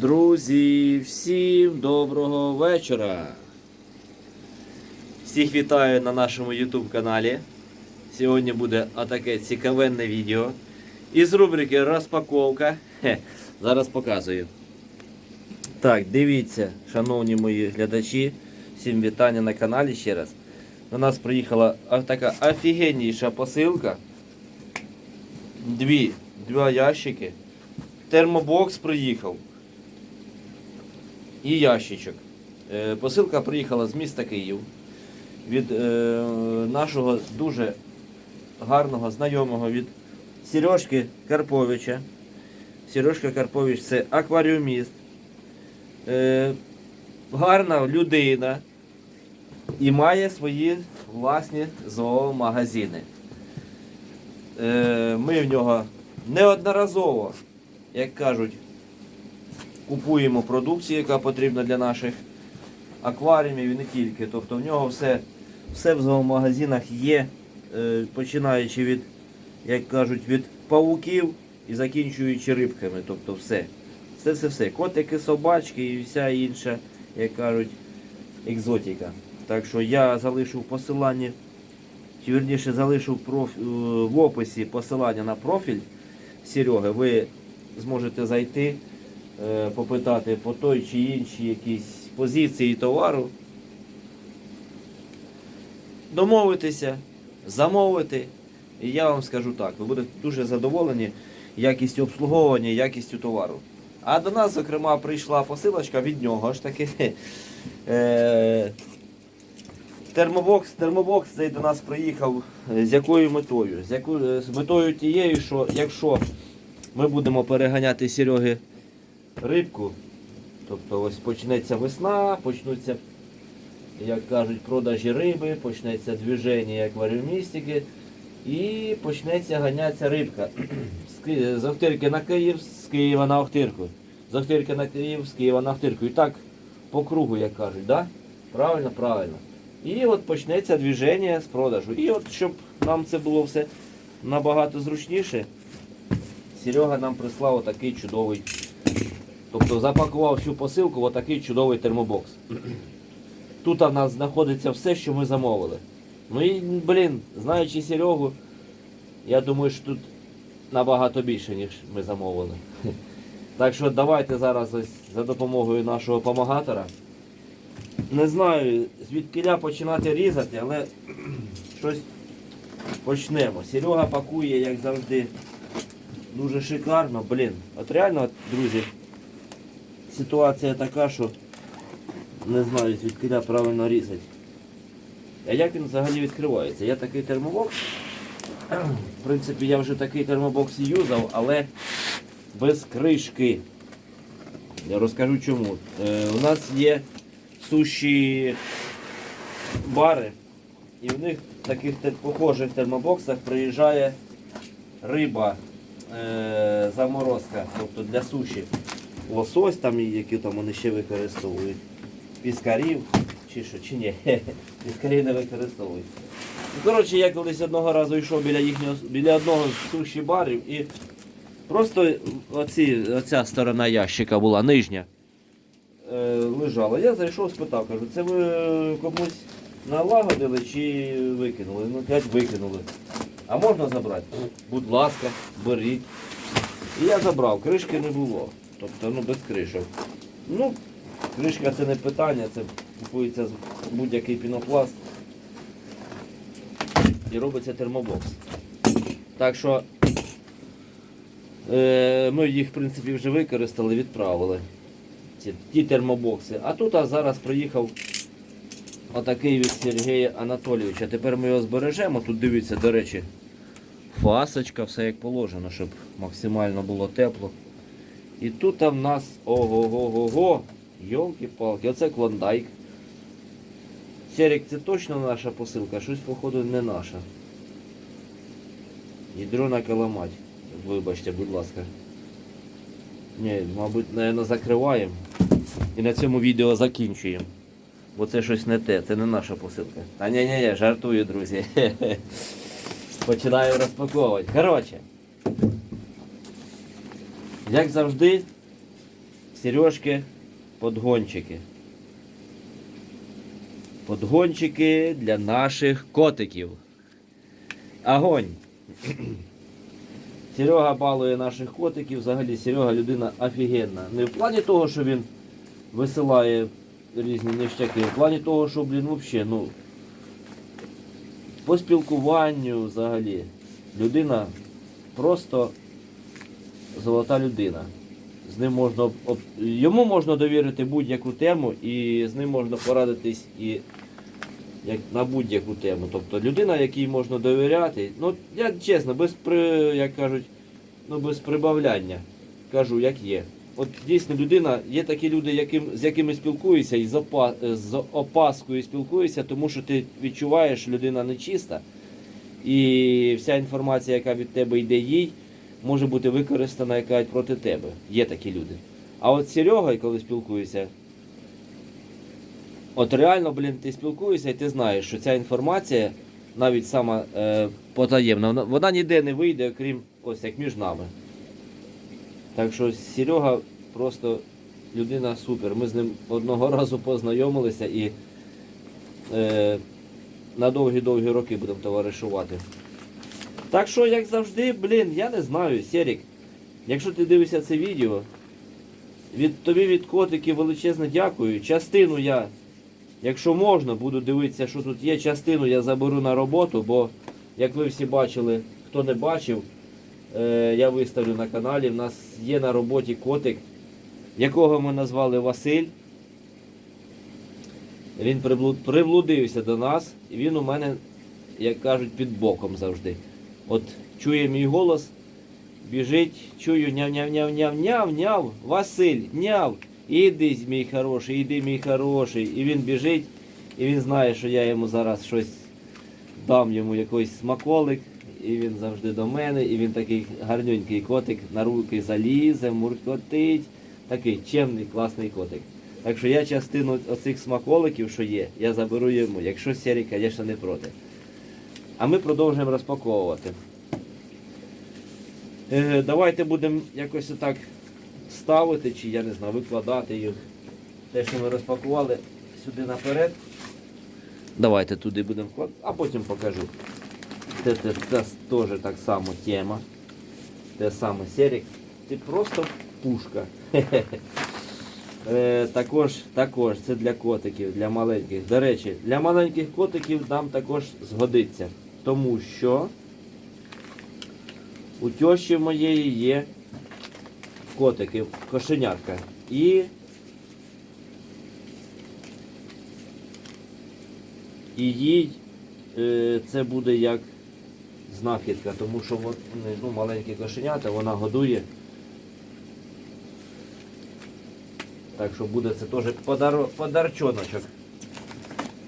Друзі, всім доброго вечора. Всіх вітаю на нашому YouTube каналі. Сьогодні буде отаке цікавенне відео. Із рубрики Розпаковка. Хе, зараз показую. Так, дивіться, шановні мої глядачі. Всім вітання на каналі ще раз. До нас приїхала така офігенніша посилка. Дві, два ящики. Термобокс приїхав. І ящичок. Е, Посилка приїхала з міста Київ від е, нашого дуже гарного знайомого від Сережки Карповича. Сережка Карпович це акваріуміст. Е, гарна людина і має свої власні зоомагазини. Ми в нього неодноразово, як кажуть, купуємо продукцію, яка потрібна для наших акваріумів і не тільки. Тобто в нього все, все в зоомагазинах є, е, починаючи від, як кажуть, від павуків і закінчуючи рибками. Тобто все. Все, все, все. Котики, собачки і вся інша, як кажуть, екзотика. Так що я залишу в посиланні, чи вірніше залишу в, проф... е, в описі посилання на профіль Сереги. Ви зможете зайти, попитати по той чи іншій якійсь позиції товару, домовитися, замовити. І я вам скажу так, ви будете дуже задоволені якістю обслуговування, якістю товару. А до нас, зокрема, прийшла посилочка від нього ж таки. Е, Термобокс, термобокс цей до нас приїхав е, з якою метою? З, якою, з метою тією, що якщо ми будемо переганяти Сереги рибку, тобто ось почнеться весна, почнуться, як кажуть, продажі риби, почнеться движення акваріумістики і почнеться ганятися рибка. З Охтирки на Київ, з Києва на Охтирку. З Охтирки на Київ, з Києва на Охтирку. І так по кругу, як кажуть, да? Правильно, правильно. І от почнеться движення з продажу. І от щоб нам це було все набагато зручніше, Серега нам прислав отакий чудовий. Тобто запакував всю посилку в отакий чудовий термобокс. Тут у нас знаходиться все, що ми замовили. Ну і, блін, знаючи Серегу, я думаю, що тут набагато більше, ніж ми замовили. Так що давайте зараз ось за допомогою нашого помагатора. Не знаю, звідкиля починати різати, але щось почнемо. Серега пакує, як завжди, дуже шикарно. Блін, от реально, друзі, ситуація така, що не знаю, звідкиля правильно різати. А як він взагалі відкривається? Я такий термобокс. В принципі, я вже такий термобокс юзав, але без кришки. Я розкажу чому. Е, у нас є суші бари, і в них в таких похожих термобоксах приїжджає риба е, заморозка, тобто для суші. Лосось там, які там вони ще використовують. Піскарів чи що, чи ні. Піскарів не використовують. Ну, коротше, я колись одного разу йшов біля їхнього біля одного з суші барів і просто оці, оця сторона ящика була нижня е, лежала. Я зайшов, спитав, кажу, це ви комусь налагодили чи викинули? Ну, п'ять викинули. А можна забрати? Будь ласка, беріть. І я забрав, кришки не було. Тобто, ну без кришок. Ну, кришка це не питання, це купується будь-який пінопласт. І робиться термобокс. Так що е, ми їх, в принципі, вже використали, відправили ці, ті термобокси. А тут а зараз приїхав отакий від Сергія Анатолійовича. Тепер ми його збережемо. Тут дивіться, до речі, фасочка, все як положено, щоб максимально було тепло. І тут в нас ого-го-го-го, йолки-палки, оце клондайк. Серік, це точно наша посилка, щось, походу, не наша. Ядрона каламать. Вибачте, будь ласка. Ні, мабуть, наверное, закриваємо. І на цьому відео закінчуємо. Бо це щось не те, це не наша посилка. А ні, ні, ні, жартую, друзі. Починаю розпаковувати. Коротше. Як завжди, Сережки подгончики. Подгончики для наших котиків. Огонь! Серега балує наших котиків. Взагалі Серега людина офігенна. Не в плані того, що він висилає різні ништяки, в плані того, що, блін, взагалі, ну, по спілкуванню взагалі. Людина просто золота людина. З ним можна йому можна довірити будь-яку тему і з ним можна порадитись і як на будь-яку тему. Тобто людина, якій можна довіряти. Ну, я чесно, без при, як кажуть, ну без прибавляння. Кажу, як є. От дійсно людина, є такі люди, яким, з якими спілкуюся і з, опа, з опаскою спілкуюся, тому що ти відчуваєш, що людина нечиста. І вся інформація, яка від тебе йде їй, може бути використана яка проти тебе. Є такі люди. А от з Серегою, коли спілкуюся, от реально, блін, ти спілкуєшся і ти знаєш, що ця інформація, навіть сама е, потаємна, вона, вона ніде не вийде, окрім ось як між нами. Так що Серега просто людина супер. Ми з ним одного разу познайомилися і е, на довгі-довгі роки будемо товаришувати. Так що, як завжди, блін, я не знаю, Серік, якщо ти дивишся це відео, від тобі від котиків величезне дякую. Частину я, якщо можна, буду дивитися, що тут є. Частину я заберу на роботу, бо, як ви всі бачили, хто не бачив, е, я виставлю на каналі. У нас є на роботі котик, якого ми назвали Василь. Він приблудився до нас, і він у мене, як кажуть, під боком завжди. От чує мій голос, біжить, чую няв-няв-няв-няв-няв-няв, Василь, няв. Іди, мій хороший, іди, мій хороший. І він біжить, і він знає, що я йому зараз щось дам йому якийсь смаколик, і він завжди до мене, і він такий гарненький котик, на руки залізе, муркотить. Такий чемний, класний котик. Так що я частину оцих смаколиків, що є, я заберу йому, якщо Сері, звісно, не проти. А ми продовжуємо розпаковувати. Е, давайте будемо якось отак ставити, чи я не знаю, викладати їх. Те, що ми розпакували сюди наперед. Давайте туди будемо вкладати, а потім покажу. Це, це, це теж так само тема. Те саме Серік. Ти просто пушка. Е, також, також це для котиків, для маленьких. До речі, для маленьких котиків нам також згодиться. Тому що у тьощі моєї є котики, кошенятка. І і їй е, це буде як знахідка, тому що от, ну, маленькі кошенята, вона годує. Так що буде це теж подар... подарчоночок.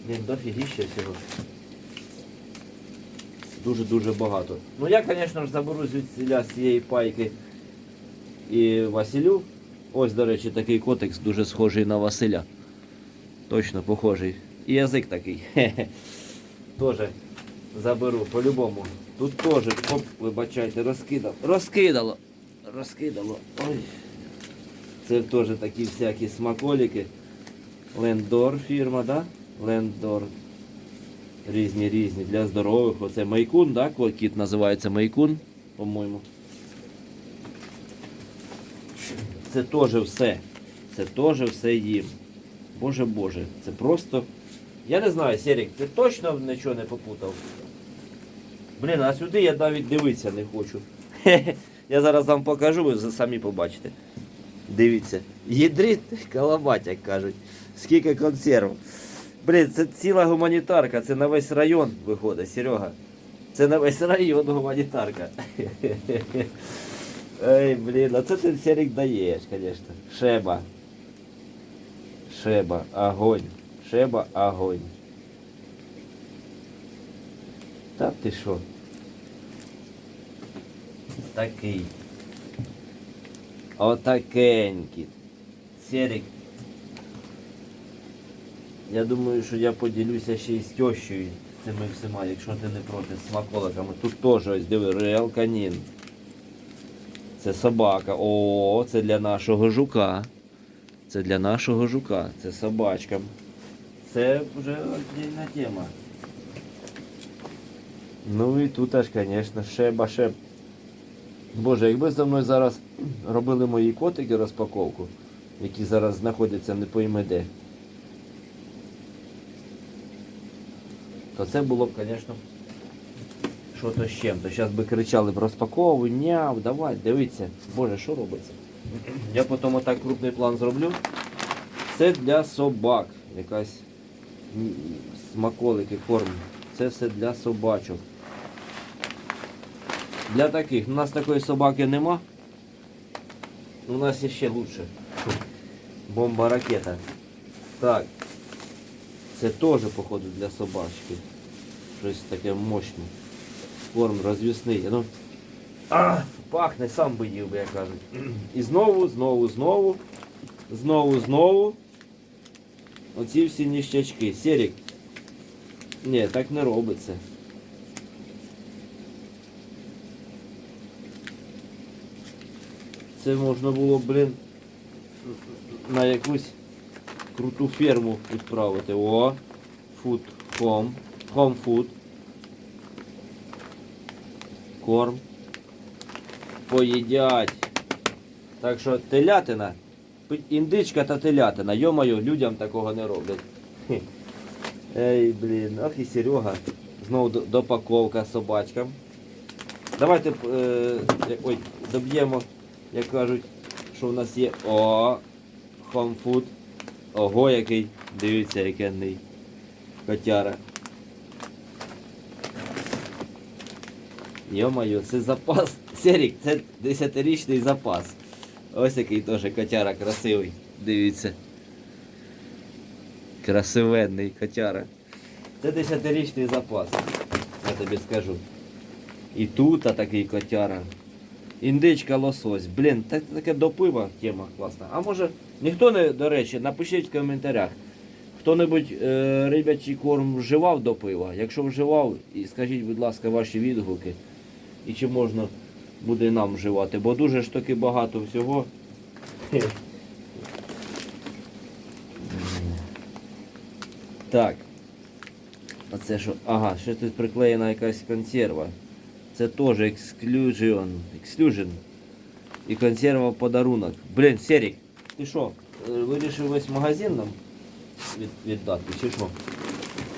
Блін, дофігіще всього. Дуже-дуже багато. Ну я, звісно ж, заберу звідсіля з цієї пайки і Василю. Ось, до речі, такий котик дуже схожий на Василя. Точно похожий. І язик такий. Теж заберу по-любому. Тут теж, оп, вибачайте, розкидало. Розкидало. Розкидало. Ой. Це теж такі всякі смаколики. Лендор фірма, да? Лендор. Різні різні для здорових. Оце майкун, да? Кіт називається майкун, по-моєму. Це теж все. Це теж все їм. Боже Боже, це просто. Я не знаю, Серік, ти точно нічого не попутав? Блін, а сюди я навіть дивитися не хочу. Я зараз вам покажу, ви самі побачите. Дивіться. Єдріт калабать, як кажуть. Скільки консерв. Блін, це ціла гуманітарка, це на весь район виходить, Серега. Це на весь район гуманітарка. Ей, блін, а це ти Серік даєш, звісно. Шеба. Шеба, огонь. Шеба, огонь. Та ти що? Такий. Отакенький. Серік. Я думаю, що я поділюся ще й з тещою цими всіма, якщо ти не проти з смаколиками. Тут теж ось диви, Реал Канін. Це собака. О, це для нашого жука. Це для нашого жука, це собачкам. Це вже віддільна тема. Ну і тут аж, звісно, шеба шеб. Боже, якби за мною зараз робили мої котики розпаковку, які зараз знаходяться не пойми де, то це було б, звісно, що то з чим. То зараз би кричали б розпаковуй, няв, давай, дивіться. Боже, що робиться? Я потім отак крупний план зроблю. Це для собак. Якась смаколики, корм. Це все для собачок. Для таких. У нас такої собаки нема. У нас ще лучше. Бомба ракета. Так. Це теж, походу, для собачки. Щось таке мощне. Корм розвісний. Ну. Пахне, сам би їв як кажуть. І знову, знову, знову. Знову, знову. Оці всі ніщачки. Серік. Ні, так не робиться. Це можна було, блін, на якусь круту ферму відправити. О, фуд, хом, хом фуд. Корм. Поїдять. Так що телятина, індичка та телятина, йо-моє, людям такого не роблять. Ей, блін, ох і Серега. Знову допаковка собачкам. Давайте е, ой, доб'ємо, як кажуть, що в нас є. О, home food. Ого, який. Дивіться, який котяра. Йо-моє, це запас. Серік, це 10-річний запас. Ось який теж котяра красивий. Дивіться. Красивенний котяра. Це 10-річний запас. Я тобі скажу. І тут а такий котяра. Індичка лосось. Блін, так, таке до пива тема класна. А може, ніхто не, до речі, напишіть в коментарях. Хто-небудь е, рибячий корм вживав до пива? Якщо вживав, і скажіть, будь ласка, ваші відгуки. І чи можна буде нам вживати, бо дуже ж таки багато всього. Так. А це що? Ага, ще тут приклеєна якась консерва. Це теж Exclusion. Exclusion. І консерва подарунок. Блін, Серік, ти що, е, вирішив весь магазин нам від, віддати, чи що?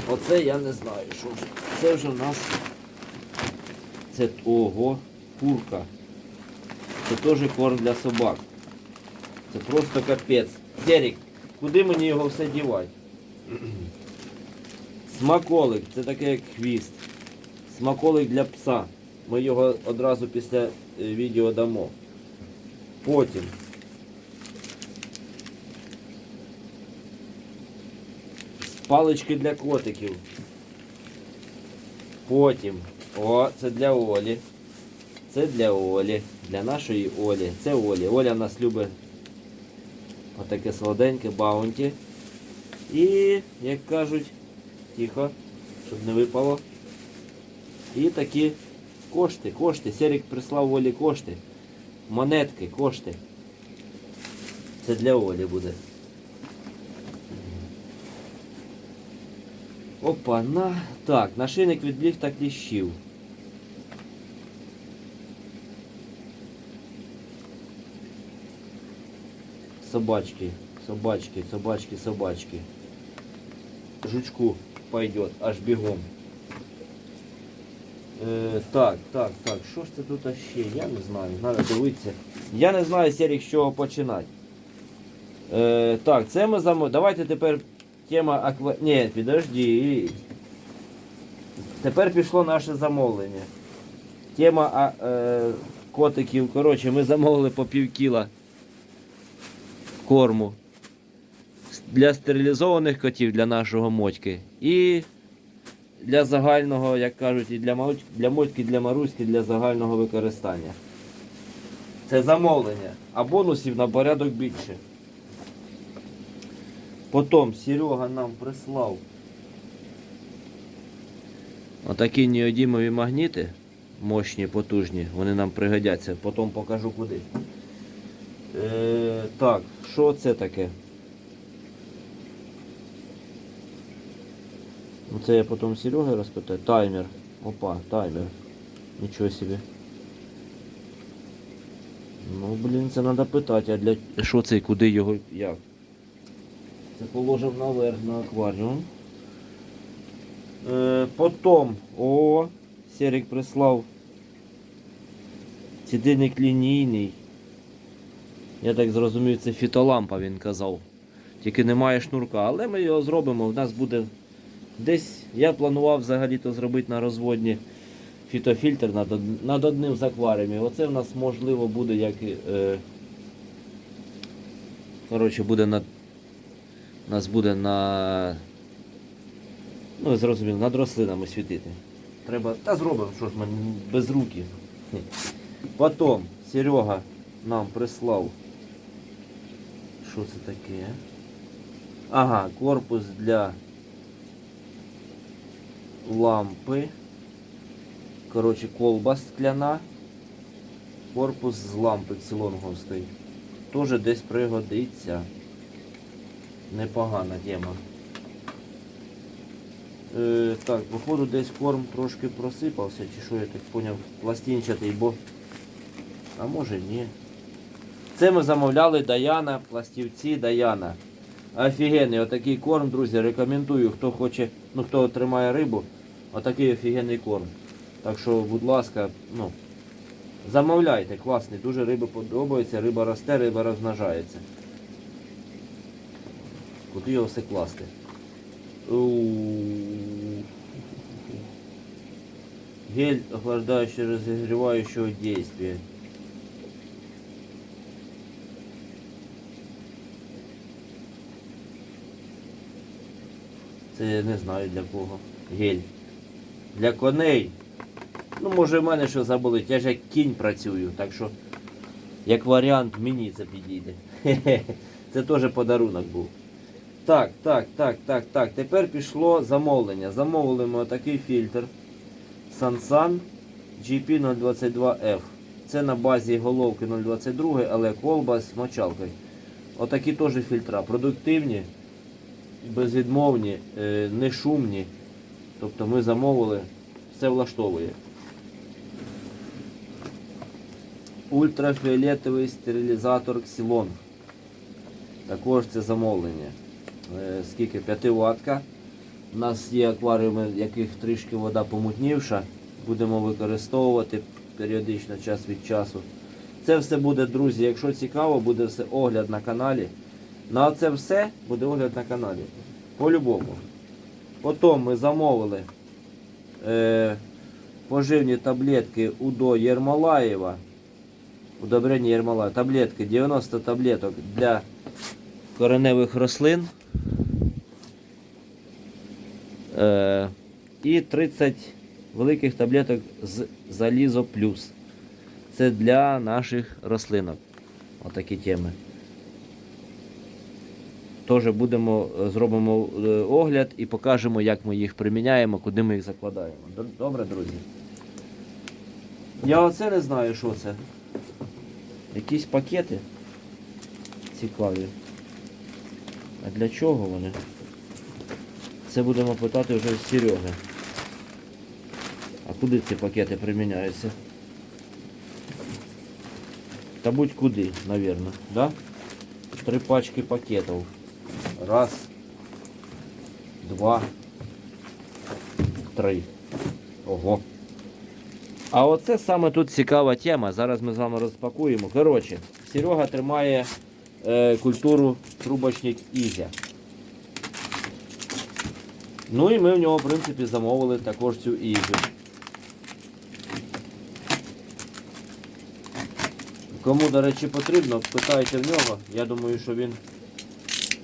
Оце я не знаю, що вже. Це вже у нас. Це ого, курка. Це теж корм для собак. Це просто капець. Серік, куди мені його все дівати? Смаколик, це таке як хвіст. Смаколик для пса. Ми його одразу після е, відео дамо. Потім. Палички для котиків. Потім. О, це для Олі. Це для Олі. Для нашої Олі. Це Олі. Оля в нас любить отаке солоденьке баунті. І, як кажуть, тихо, щоб не випало. І такі кошти, кошти. Серік прислав Олі кошти. Монетки, кошти. Це для Олі буде. Опа, на. Так, нашийник від бліг та кліщів. Собачки, собачки, собачки, собачки. Жучку пойдет, аж бегом. Е, так, так, так, що ж це тут ще? Я не знаю, треба дивитися. Я не знаю, Серік, з чого починати. Е, так, це ми замо... Давайте тепер тема аква... Ні, підожди. Тепер пішло наше замовлення. Тема а, е, котиків. Коротше, ми замовили по пів кіла корму для стерилізованих котів для нашого мотьки. І для загального, як кажуть, і для, Мо- для мотьки, для маруськи, для загального використання. Це замовлення, а бонусів на порядок більше. Потім Серега нам прислав отакі неодімові магніти, мощні, потужні, вони нам пригодяться, потім покажу куди. Е, Так, що це таке? Ну, це я потом Сереги розпитаю. Таймер. Опа, таймер. Нічого себе. Ну, блин, це треба питать, а для що це і куди його як? Це положив наверх на акваріум. Е, потім, о, Серік прислав цідильник лінійний. Я так зрозумів, це фітолампа, він казав. Тільки немає шнурка, але ми його зробимо. У нас буде десь. Я планував взагалі-то зробити на розводні фітофільтр над, одним з акваріумів. Оце в нас можливо буде як. Е, коротше, буде над. У нас буде на. Ну, ви зрозуміли, над рослинами світити. Треба. Та зробимо, що ж ми без руки. Потім Серега нам прислав. Що це таке? Ага, корпус для лампи. Коротше, колба скляна. Корпус з лампи цілонгостий. Тоже десь пригодиться. Непогана тема. Е, так, походу десь корм трошки просипався, чи що я так поняв, пластинчатий, бо. А може ні. Це ми замовляли Даяна, пластівці Даяна. Офігенний, отакий корм, друзі, рекомендую, хто хоче, ну хто тримає рибу, отакий офігенний корм. Так що, будь ласка, ну, замовляйте, класний, дуже риба подобається, риба росте, риба розмножається. Куди його все класти? Гель охлаждающий разогревающего действия. Це я не знаю для кого. Гель. Для коней. Ну, може в мене що заболить. Я ж як кінь працюю, так що, як варіант, мені це підійде. Це теж подарунок був. Так, так, так, так, так. Тепер пішло замовлення. Замовили ми такий фільтр Sansan GP022F. Це на базі головки 022, але колба з мочалкою. Отакі теж фільтра. Продуктивні, безвідмовні, е, не шумні. Тобто ми замовили, все влаштовує. Ультрафіолетовий стерилізатор Xylon. Також це замовлення. Е, Скільки? 5 ватка. У нас є акваріуми, в яких трішки вода помутнівша. Будемо використовувати періодично час від часу. Це все буде, друзі, якщо цікаво, буде все огляд на каналі. На це все буде огляд на каналі. По-любому. Потім ми замовили е, поживні таблетки УДО Єрмолаєва. Удобрення Єрмолаєва. Таблетки, 90 таблеток для кореневих рослин. Е, і 30 великих таблеток з залізо плюс. Це для наших рослинок. Отакі теми. Теж будемо, е, зробимо е, огляд і покажемо, як ми їх приміняємо, куди ми їх закладаємо. Добре, друзі. Я оце не знаю, що це. Якісь пакети цікаві. А для чого вони? Це будемо питати вже з Сереги. А куди ці пакети приміняються? Та будь-куди, навірно, да? Три пачки пакетів. Раз, два, три. Ого. А оце саме тут цікава тема. Зараз ми з вами розпакуємо. Коротше, Серега тримає е, культуру трубочник Ізя. Ну і ми в нього, в принципі, замовили також цю Ізю. Кому, до речі, потрібно, питайте в нього. Я думаю, що він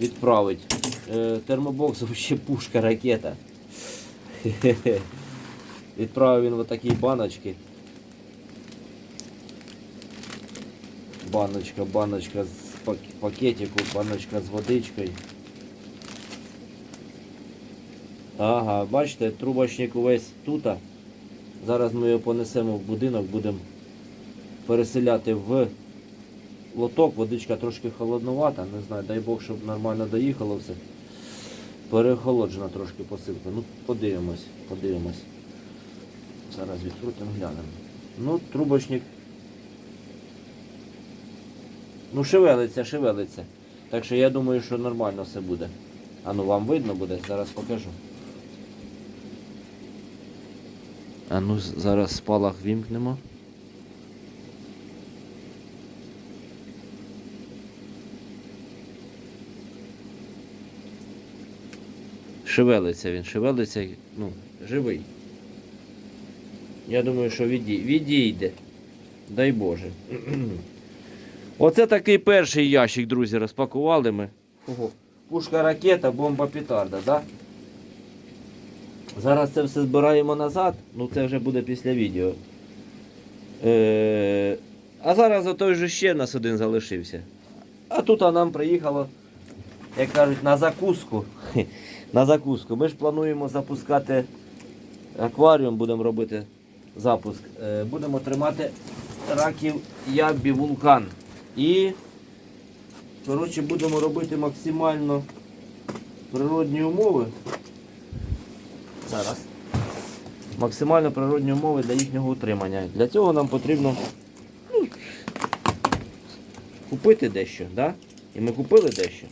відправить. Е, термобокс взагалі пушка ракета. Відправив він отакі баночки. Баночка, баночка з пак- пакетику, баночка з водичкою. Ага, бачите, трубочник увесь тут. Зараз ми його понесемо в будинок, будемо переселяти в лоток. Водичка трошки холоднувата, не знаю, дай Бог, щоб нормально доїхало все. Переохолоджена трошки посилка. Ну, подивимось, подивимось. Зараз відкрутимо, глянемо. Ну, трубочник. Ну, шевелиться, шевелиться. Так що я думаю, що нормально все буде. А ну вам видно буде, зараз покажу. А ну зараз спалах вімкнемо. Шевелиться він, шевелиться, ну, живий. Я думаю, що відій- відійде. Дай Боже. Оце такий перший ящик, друзі, розпакували ми. Ого. Пушка ракета, бомба петарда, да? Зараз це все збираємо назад, ну це вже буде після відео. Е- а зараз отой же ще в нас один залишився. А тут а нам приїхало, як кажуть, на закуску. На закуску. Ми ж плануємо запускати акваріум, будемо робити запуск. Е, будемо тримати раків яббі вулкан. І коротше, будемо робити максимально природні умови. Зараз. Максимально природні умови для їхнього утримання. Для цього нам потрібно ну, купити дещо, да? І ми купили дещо.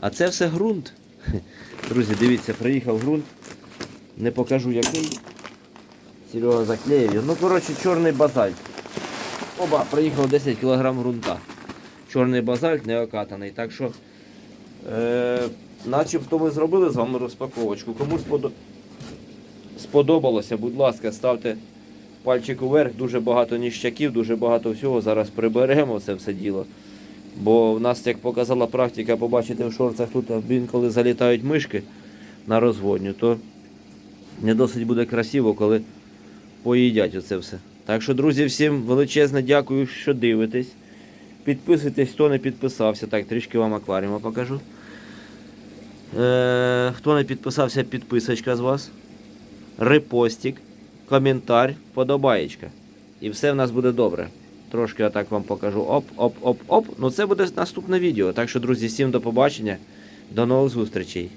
А це все ґрунт. Друзі, дивіться, приїхав ґрунт. Не покажу який. Серега заклеїв. Ну, коротше, чорний базальт. Оба, приїхало 10 кг ґрунта. Чорний базальт не окатаний. Так що, е, начебто ми зробили з вами розпаковочку. Кому сподо- сподобалося, будь ласка, ставте пальчик уверх. Дуже багато ніщаків, дуже багато всього. Зараз приберемо це все діло. Бо в нас, як показала практика, побачити в шорцах тут інколи залітають мишки на розводню, то не досить буде красиво, коли поїдять оце все. Так що, друзі, всім величезне дякую, що дивитесь. Підписуйтесь, хто не підписався. Так, трішки вам акваріума покажу. Е, хто не підписався, підписочка з вас. Репостик, коментар, вподобаєчка. І все в нас буде добре. Трошки я так вам покажу. Оп, оп, оп, оп. Ну це буде наступне відео. Так що, друзі, всім до побачення. До нових зустрічей.